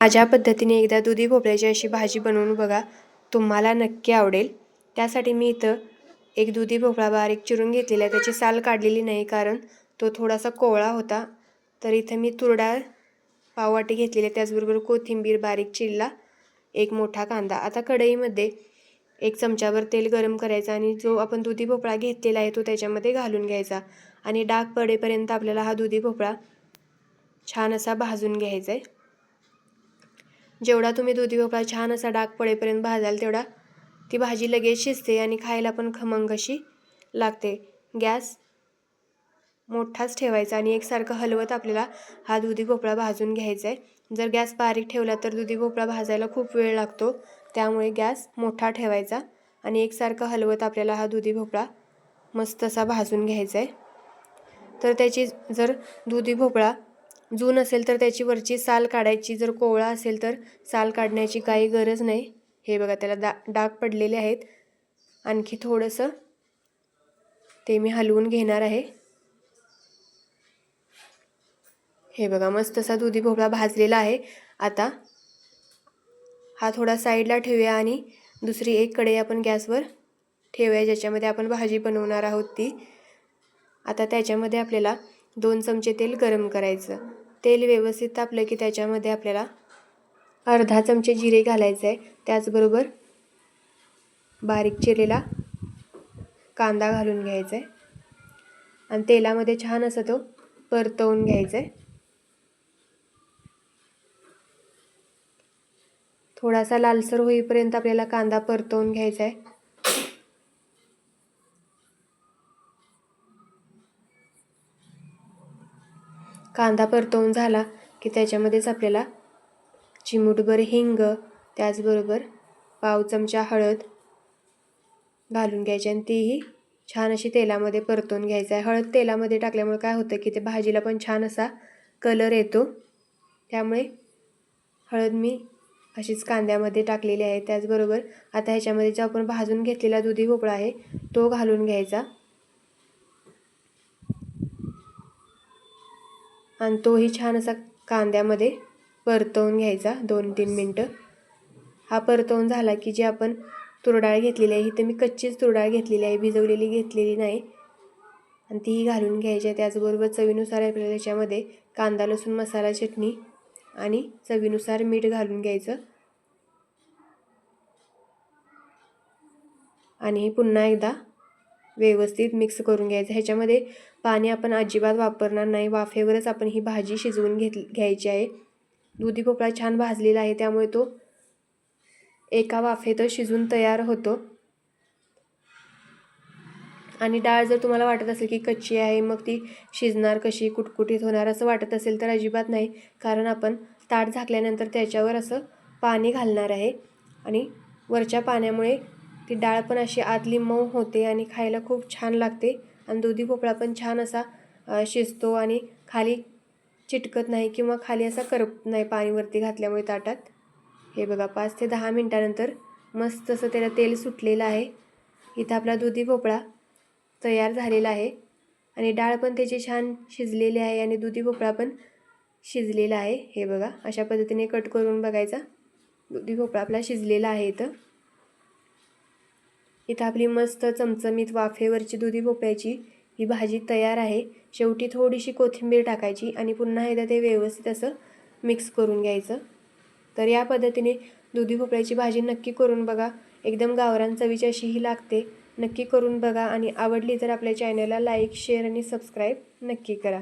माझ्या पद्धतीने एकदा दुधी भोपळ्याची अशी भाजी बनवून बघा. तुम्हाला नक्की आवडेल. त्यासाठी मी इथं एक दुधी भोपळा बारीक चिरून घेतलेला आहे. त्याची साल काढलेली नाही कारण तो थोडासा कोवळा होता. तर इथं मी तुरडाळ पाववाटी घेतलेली आहे. त्याचबरोबर कोथिंबीर बारीक चिरला एक मोठा कांदा. आता कढईमध्ये एक चमच्यावर तेल गरम करायचं आणि जो आपण दुधी भोपळा घेतलेला आहे तो त्याच्यामध्ये घालून घ्यायचा. आणि डाग पडेपर्यंत आपल्याला हा दुधी भोपळा छान असा भाजून घ्यायचा आहे. जेवढा तुम्ही दुधी भोपळा छान असा डाग पडेपर्यंत भाजाल तेवढा ती भाजी लगेच शिजते आणि खायला पण खमंग अशी लागते. गॅस मोठाच ठेवायचा आणि एकसारखं हलवत आपल्याला हा दुधी भोपळा भाजून घ्यायचा आहे जर गॅस बारीक ठेवला तर दुधी भोपळा भाजायला खूप वेळ लागतो त्यामुळे गॅस मोठा ठेवायचा आणि एकसारखं हलवत आपल्याला हा दुधी भोपळा मस्त असा भाजून घ्यायचा आहे तर त्याची जर दुधी भोपळा जून असेल तर त्याची वरची साल काढायची. जर कोवळा असेल तर साल काढण्याची काही गरज नाही. हे बघा त्याला दा डाग पडलेले आहेत. आणखी थोडंसं ते मी हलवून घेणार आहे. हे बघा मस्त असा दुधी भोपळा भाजलेला आहे. आता हा थोडा साईडला ठेवूया आणि दुसरी एक कढई आपण गॅसवर ठेवूया ज्याच्यामध्ये आपण भाजी बनवणार आहोत ती. आता त्याच्यामध्ये आपल्याला दोन चमचे तेल गरम करायचं. तेल व्यवस्थित तापलं की त्याच्यामध्ये आपल्याला अर्धा चमचे जिरे घालायचं आहे. त्याचबरोबर बारीक चिरलेला कांदा घालून घ्यायचा आहे. आणि तेलामध्ये छान असं तो परतवून घ्यायचा आहे. थोडासा लालसर होईपर्यंत आपल्याला कांदा परतवून घ्यायचा आहे. कांदा परतवून झाला की त्याच्यामध्येच आपल्याला चिमूटभर हिंग त्याचबरोबर पाव चमचा हळद घालून घ्यायची आणि तीही छान अशी तेलामध्ये परतवून घ्यायचं आहे. हळद तेलामध्ये टाकल्यामुळे काय होतं की ते भाजीला पण छान असा कलर येतो. त्यामुळे हळद मी अशीच कांद्यामध्ये टाकलेली आहे. त्याचबरोबर आता ह्याच्यामध्ये जो आपण भाजून घेतलेला दुधी भोपळा आहे तो घालून घ्यायचा. आणि तोही छान असा कांद्यामध्ये परतवून घ्यायचा दोन तीन मिनटं. हा परतवून झाला की जे आपण तुरडाळ घेतलेली आहे इथं मी कच्चीच तुरडाळ घेतलेली आहे भिजवलेली घेतलेली नाही. आणि तीही घालून घ्यायची आहे. त्याचबरोबर चवीनुसार आपल्याला त्याच्यामध्ये कांदा लसूण मसाला चटणी आणि चवीनुसार मीठ घालून घ्यायचं. आणि हे पुन्हा एकदा व्यवस्थित मिक्स करून घ्यायचं. ह्याच्यामध्ये पाणी आपण अजिबात वापरणार नाही. वाफेवरच आपण ही भाजी शिजवून घेत घ्यायची आहे. दुधी भोपळा छान भाजलेला आहे. त्यामुळे तो एका वाफेतच शिजून तयार होतो. आणि डाळ जर तुम्हाला वाटत असेल की कच्ची आहे मग ती शिजणार कशी कुटकुटीत होणार असं वाटत असेल तर अजिबात नाही. कारण आपण ताट झाकल्यानंतर त्याच्यावर असं पाणी घालणार आहे. आणि वरच्या पाण्यामुळे ती डाळ पण अशी आतली मऊ होते आणि खायला खूप छान लागते. आणि दुधी भोपळा पण छान असा शिजतो आणि खाली चिटकत नाही किंवा खाली असा करपत नाही पाणीवरती घातल्यामुळे ताटात. हे बघा पाच ते दहा मिनटानंतर मस्त असं त्याला तेल सुटलेलं आहे. इथं आपला दुधी भोपळा तयार झालेला आहे. आणि डाळ पण त्याची छान शिजलेली आहे आणि दुधी भोपळा पण शिजलेला आहे. हे बघा अशा पद्धतीने कट करून बघायचा. दुधी भोपळा आपला शिजलेला आहे इथं. इथं आपली मस्त चमचमीत वाफेवरची दुधी भोपळ्याची ही भाजी तयार आहे. शेवटी थोडीशी कोथिंबीर टाकायची आणि पुन्हा एकदा ते व्यवस्थित असं मिक्स करून घ्यायचं. तर या पद्धतीने दुधी भोपळ्याची भाजी नक्की करून बघा. एकदम गावरान चवीची अशीही लागते. नक्की करून बघा आणि आवडली तर आपल्या चॅनलला लाईक शेअर आणि सबस्क्राईब नक्की करा.